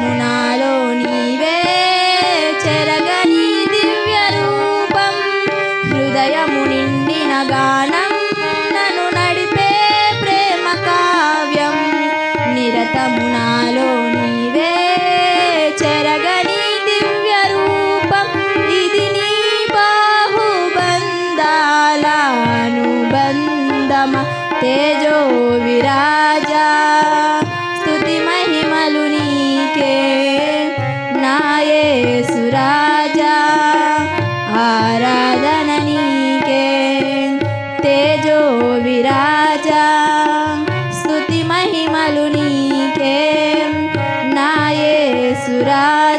যমুনা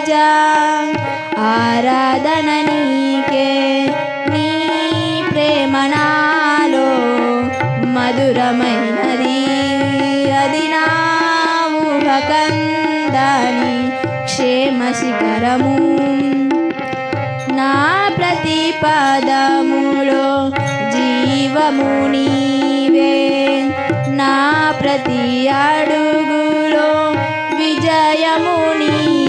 సురాజా ఆరాధన నీకే నీ ప్రేమనాలో మధురమైనది. అది నా క్షేమ శిఖరము నా ప్రతి పదములో జీవము నీవే. నా ప్రతి అడుగులో విజయము నీ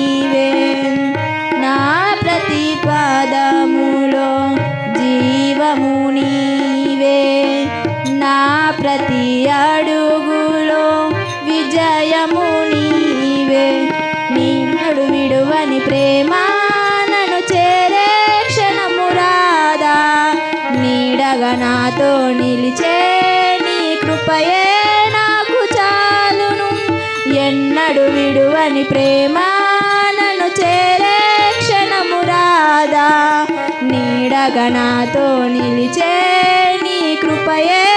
ప్రతి అడుగులో విజయము నీవే. నిన్నడు విడువని ప్రేమ నన్ను చేరే క్షణము రాదా. నీడగా నాతో నిలిచే నీ కృపయే నాకు చాలును. ఎన్నడు విడువని ప్రేమ నన్ను చేరే క్షణము రాదా. నీడగా నాతో నిలిచే నీ కృపయే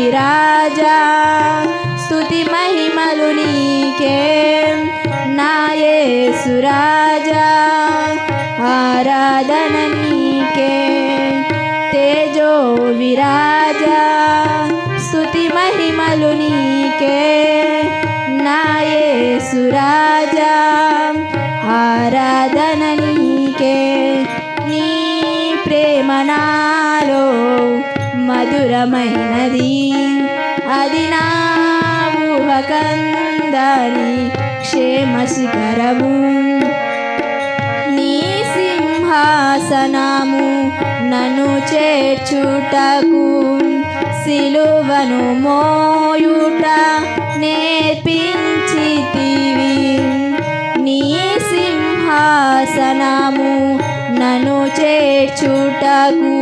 విరాజా స్తుతి మహిమలు నీకే నాయే సురాజా ఆరాధన నీకే తేజో విరాజా స్తుతి మహిమలు నీకే నాయే సురాజా ఆరాధన నీకే నీ ప్రేమ నాలో మధురమైనది. అది నా ఊహకందని క్షేమ శిఖరము నీ సింహాసనము నన్ను చేర్చుటకు సిలువను మోయుట నేర్పించితివి. నీ సింహాసనము నన్ను చేర్చుటకు